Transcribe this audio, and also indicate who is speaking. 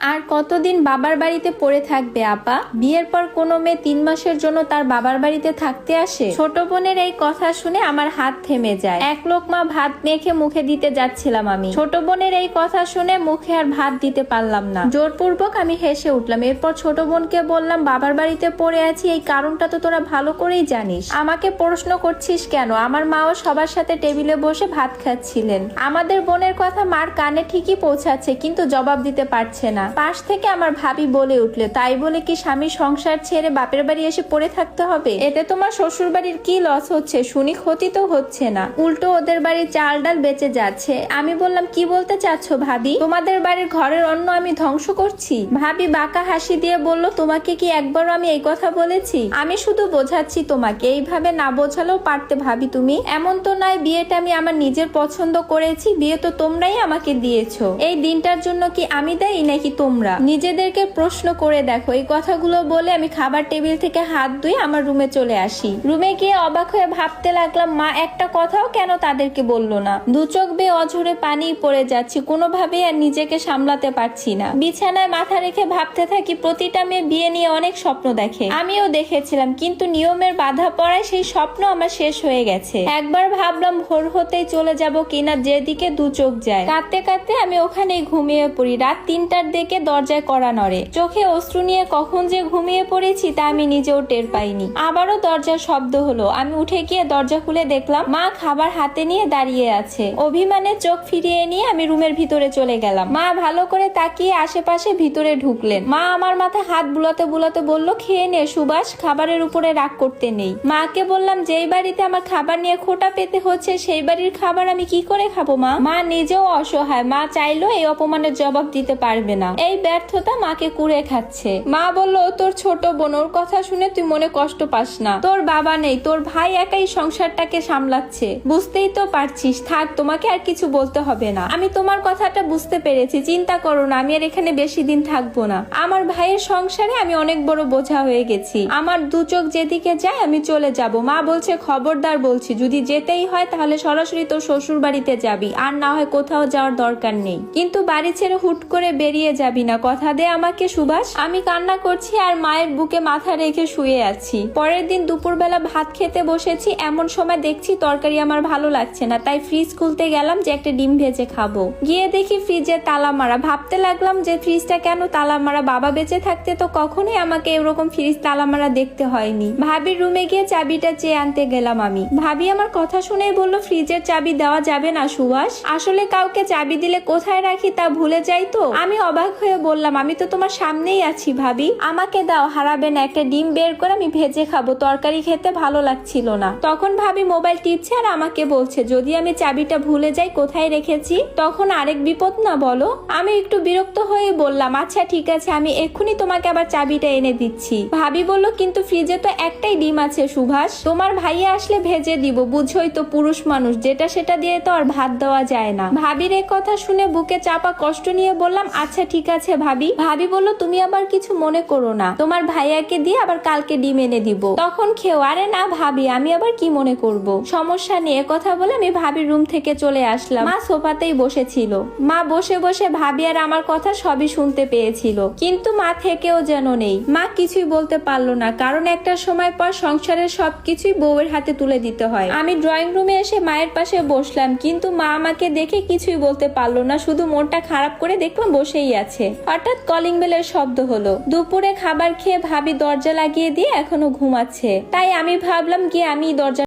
Speaker 1: আর কতদিন বাবার বাড়িতে পড়ে থাকবে, আপা? বিয়ের পর কোনো মেয়ে তিন মাসের জন্য তার বাবার বাড়িতে থাকতে আসে? ছোট বোনের এই কথা শুনে আমার হাত থেমে যায়। এক লোক মা ভাত মেখে মুখে দিতে যাচ্ছিলাম আমি। ছোট বোনের এই কথা শুনে মুখে আর ভাত দিতে পারলাম না। জোরপূর্বক আমি হেসে উঠলাম। এরপর ছোট বোনকে বললাম, বাবার বাড়িতে পড়ে আছি, এই কারণটা তো তোরা ভালো করেই জানিস। আমাকে প্রশ্ন করছিস কেন? আমার মাও সবার সাথে টেবিলে বসে ভাত খাচ্ছিলেন। আমাদের বোনের কথা মার কানে ঠিকই পৌঁছাচ্ছে, কিন্তু জবাব দিতে পারছে না। পাশ থেকে আমার ভাবি বলে উঠলে, তাই বলে কি স্বামী সংসার ছেড়ে বাপের বাড়ি এসে পড়ে থাকতে হবে? এতে তোমার শ্বশুর বাড়ির কি লস হচ্ছে? শুনি ক্ষতি তো হচ্ছে না। উল্টো ওদের বাড়ির চাল ডাল বেঁচে যাচ্ছে। আমি বললাম, কি বলতে চাচ্ছ ভাবি? তোমাদের বাড়ির ঘরের অন্ন আমি ধ্বংস করছি? ভাবি বাঁকা হাসি দিয়ে বলল, তোমাকে কি একবারও আমি এই কথা বলেছি? আমি শুধু বোঝাচ্ছি তোমাকে। এইভাবে না বোঝালেও পারতে ভাবি তুমি। এমন তো নয়, বিয়েটা আমি আমার নিজের পছন্দ করেছি। বিয়ে তো তোমরাই আমাকে দিয়েছ। এই দিনটার জন্য কি আমি দেই নাকি তোমরা। নিজেদেরকে প্রশ্ন করে দেখো, এই কথাগুলো বলে আমি খাবার টেবিল থেকে হাত ধুয়ে আমার রুমে চলে আসি। রুমে গিয়ে অবাক হয়ে ভাবতে লাগলাম, মা, একটা কথাও কেন তাদেরকে বলল না? দু চোখ বেয়ে অঝরে পানি পড়ে যাচ্ছি, কোনোভাবেই আর নিজেকে সামলাতে পারছি না। বিছানায় মাথা রেখে ভাবতে থাকি, প্রতিটা মেয়ে বিয়ে নিয়ে অনেক স্বপ্ন দেখে। আমিও দেখেছিলাম, কিন্তু নিয়মের বাধা পড়ায় সেই স্বপ্ন আমার শেষ হয়ে গেছে। একবার ভাবলাম, ভোর হতেই চলে যাব কিনা, যেদিকে দু চোখ যায়। কাঁদতে কাঁদতে আমি ওখানেই ঘুমিয়ে পড়ি। রাত তিনটার দিকে দরজায় করা নড়ে। চোখে অশ্রু নিয়ে কখন যে ঘুমিয়ে পড়েছি তা আমি নিজেও টের পাইনি। আবারও দরজার শব্দ হলো। আমি উঠে গিয়ে দরজা খুলে দেখলাম, মা খাবার হাতে নিয়ে দাঁড়িয়ে আছে। অভিমানে চোখ ফিরিয়ে নিয়ে আমি রুমের ভিতরে চলে গেলাম। মা ভালো করে তাকিয়ে আশেপাশে ভিতরে ঢুকলেন। মা আমার মাথায় হাত বুলাতে বুলাতে বলল, খেয়ে নে সুবাস খাবারের উপরে রাগ করতে নেই। মাকে বললাম, যেই বাড়িতে আমার খাবার নিয়ে খোটা পেতে হচ্ছে, সেই বাড়ির খাবার আমি কি করে খাব মা? মা নিজেও অসহায়। মা চাইলেও এই অপমানের জবাব দিতে পারবে না। এই ব্যর্থতা মাকে কুড়ে খাচ্ছে। মা বলল, তোর ছোট বোন, ওর কথা শুনে তুই মনে কষ্ট পাস না। তোর বাবা নেই, তোর ভাই একাই সংসারটাকে সামলাচ্ছে। বুঝতেই তো পারছিস, থাক, তোমাকে আর কিছু বলতে হবে না। আমি তোমার কথাটা বুঝতে পেরেছি, চিন্তা করো না, আমি আর এখানে বেশি দিন থাকব না। আমার ভাইয়ের সংসারে আমি অনেক বড় বোঝা হয়ে গেছি। আমার দু চোখ যেদিকে যায়, আমি চলে যাব। মা বলছে, খবরদার বলছি, যদি যেতেই হয়, তাহলে সরাসরি তোর শ্বশুর বাড়িতে যাবি। আর না হয় কোথাও যাওয়ার দরকার নেই। কিন্তু বাড়ি ছেড়ে হুট করে বেরিয়ে যাবি। না। কথা দে আমাকে, সুভাষ। আমি কান্না করছি আর মায়ের বুকে মাথা রেখে শুয়ে আছি। পরের দিন দুপুরবেলা ভাত খেতে বসেছি। এমন সময় দেখছি তরকারি আমার ভালো লাগছে না, তাই ফ্রিজ খুলতে গেলাম যে একটা ডিম ভেজে খাব। গিয়ে দেখি ফ্রিজে তালা মারা। ভাবতে লাগলাম যে ফ্রিজটা কেন তালা মারা? বাবা বেঁচে থাকতে তো কখনোই আমাকে এরকম ফ্রিজ তালা মারা দেখতে হয়নি। ভাবির রুমে গিয়ে চাবিটা চেয়ে আনতে গেলাম আমি। ভাবি আমার কথা শুনেই বলল ফ্রিজের চাবি দেওয়া যাবে না, সুভাষ। আসলে কাউকে চাবি দিলে কোথায় রাখি তা ভুলে যাই তো? আমি অবাক হয়ে বললাম, আমি তো তোমার সামনেই আছি ভাবি। আমাকে দাও, হারাবে না, একটা ডিম বের করে আমি ভেজে খাব। তরকারি খেতে ভালো লাগছিল না। তখন ভাবি মোবাইল টিপছে আর আমাকে বলছে, যদি আমি চাবিটা ভুলে যাই, কোথায় রেখেছি? তখন আরেক বিপদ না বলো, আমি একটু বিরক্ত হয়ে বললাম আচ্ছা ঠিক আছে, আমি এক্ষুনি তোমাকে আবার চাবিটা এনে দিচ্ছি। ভাবি বলল, কিন্তু ফ্রিজে তো একটাই ডিম আছে, সুভাষ। তোমার ভাইয়া আসলে ভেজে দিব, বুঝোই তো পুরুষ মানুষ, যেটা সেটা দিয়ে তো আর ভাত দেওয়া যায় না। ভাবির এ কথা শুনে বুকে চাপা কষ্ট নিয়ে বললাম আচ্ছা ঠিক আছে ভাবি। ভাবি বলল, তুমি আবার কিছু মনে করো না। তোমার ভাইয়াকে দিয়ে আবার কালকে ডিম এনে দিব তখন খেও আরে না ভাবি, আমি আবার কি মনে করব সমস্যা নিয়ে কথা বলে আমি ভাবির রুম থেকে চলে আসলাম। মা সোফাতেই বসেছিল। মা বসে বসে ভাবি আর আমার কথা সবই শুনতে পেয়েছিল। কিন্তু মা থেকেও যেন নেই। মা কিছুই বলতে পারল না, কারণ একটা সময় পর সংসারের সবকিছুই বউয়ের হাতে তুলে দিতে হয়। আমি ড্রয়িং রুমে এসে মায়ের পাশে বসলাম, কিন্তু মা আমাকে দেখে কিছুই বলতে পারল না। শুধু মনটা খারাপ করে দেখলাম বসেই আছে। হঠাৎ কলিং বেলের শব্দ হলো। দুপুরে খাবার খেয়ে ভাবি দরজা লাগিয়ে দিয়ে এখনও ঘুমাচ্ছে। তাই আমি ভাবলাম গিয়ে আমি দরজা